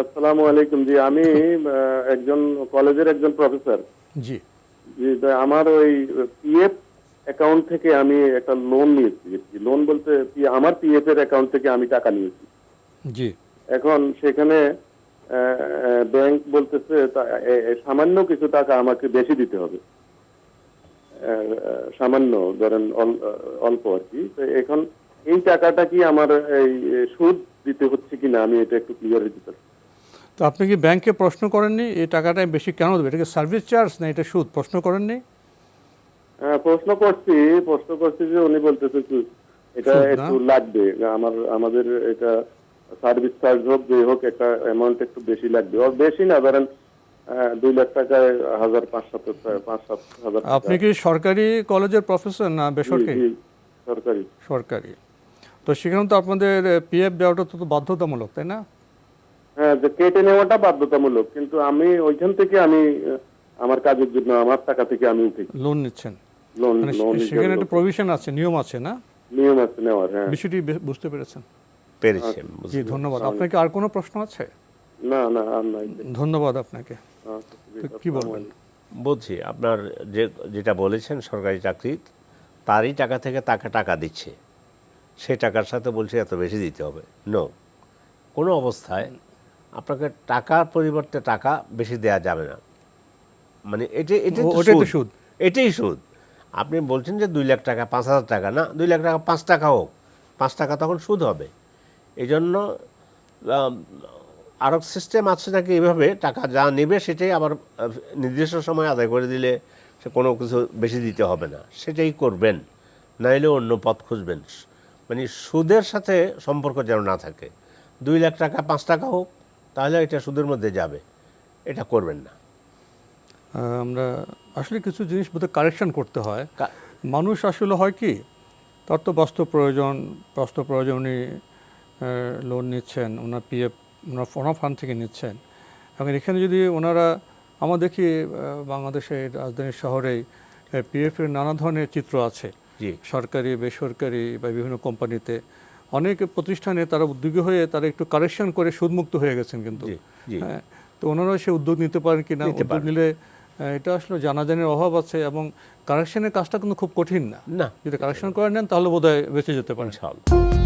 আসসালামু আলাইকুম জি আমি একজন কলেজের একজন প্রফেসর। জি। জি আমার ওই পিএফ অ্যাকাউন্ট থেকে আমি একটা লোন নিয়েছি। লোন বলতে আমার পিএফ এর অ্যাকাউন্ট থেকে আমি টাকা নিয়েছি। জি। এখন সেখানে ব্যাংক বলতেছে সামান্য কিছু টাকা আমাকে বেশি দিতে হবে। সামান্য ধরেন অল্প আর কি। তো এখন এই টাকাটা কি আমার এই সুদ দিতে হচ্ছে কিনা আমি এটা একটু ক্লিয়ার দিতে পারি। তো আপনি কি ব্যাংকে প্রশ্ন করেননি এই টাকাটা বেশি কেন দেবে? এটা কি সার্ভিস চার্জ না এটা সুদ? প্রশ্ন করেননি? হ্যাঁ, প্রশ্ন করছি প্রশ্ন করছি যে উনি বলতেছে এটা একটু লাগবে আমার আমাদের এটা সার্ভিস চার্জ হোক যে হোক একটা অ্যামাউন্ট একটু বেশি লাগবে। ওর বেশি না ধরেন দুই লাখ টাকায় হাজার পাঁচ সাত পাঁচ সাত হাজার আপনি কি সরকারি কলেজের প্রফেসর না বেসরকারি? সরকারি। সরকারি। তো সেখানে তো আপনাদের পিএফ দেওয়াটা তো বাধ্যতামূলক তাই না? কেটে নেওয়াটা বাধ্যতামূলক কিন্তু আমি ওইখান থেকে আমি আমার কাজের জন্য আমার টাকা থেকে আমি উঠি লোন নিচ্ছেন? লোন মানে লোন সেখানে একটা প্রভিশন আছে নিয়ম আছে না? নিয়ম আছে নেওয়ার হ্যাঁ। বিষয়টি বুঝতে পেরেছেন? পেরেছি আমি জি ধন্যবাদ। আপনাকে আর কোনো প্রশ্ন আছে? না না আর নাই। ধন্যবাদ আপনাকে। আচ্ছা, কি বলবেন? বলছি আপনার যে যেটা বলেছেন সরকারি চাকরি তারই টাকা থেকে তাকে টাকা দিচ্ছে। সে টাকার সাথে বলছে এত বেশি দিতে হবে। নো কোনো অবস্থায় আপনাকে টাকার পরিবর্তে টাকা বেশি দেয়া যাবে না। মানে এটি এটি তো সুদ। এটাই সুদ। আপনি বলছেন যে দুই লাখ টাকা পাঁচ হাজার টাকা। না দুই লাখ টাকা পাঁচ টাকা হোক। পাঁচ টাকা তখন সুদ হবে। এই জন্য আরও সিস্টেম আছে নাকি এভাবে টাকা যা নেবে সেটাই আবার নির্দিষ্ট সময় আদায় করে দিলে সে কোনো কিছু বেশি দিতে হবে না। সেটাই করবেন। নাইলে অন্য পথ খুঁজবেন। মানে সুদের সাথে সম্পর্ক যেন না থাকে। দুই লাখ টাকা পাঁচ টাকা হোক তাহলে এটা সুদের মধ্যে যাবে। এটা করবেন না। আমরা আসলে কিছু জিনিস বোধহয় কারেকশন করতে হয়। মানুষ আসলে হয় কি তার তো বাস্তব প্রয়োজন বাস্তব প্রয়োজন উনি লোন নিচ্ছেন ওনার পিএফ ওনার ওনার ফান্ড থেকে নিচ্ছেন। এবং এখানে যদি ওনারা আমরা দেখি বাংলাদেশের রাজধানী শহরেই পিএফ এর নানা ধরনের চিত্র আছে। সরকারি বেসরকারি বা বিভিন্ন কোম্পানিতে। অনেক প্রতিষ্ঠানে তারা উদ্যোগী হয়ে তারা একটু কারেকশন করে সুদমুক্ত হয়ে গেছেন কিন্তু। হ্যাঁ তো ওনারা সে উদ্যোগ নিতে পারেন কি না উদ্যোগ নিলে এটা আসলে জানাজানির অভাব আছে এবং কারেকশনের কাজটা কিন্তু খুব কঠিন না। না। যদি কারেকশন করে নেন তাহলে বোধহয় বেঁচে যেতে পারেন। ইনশাআল্লাহ।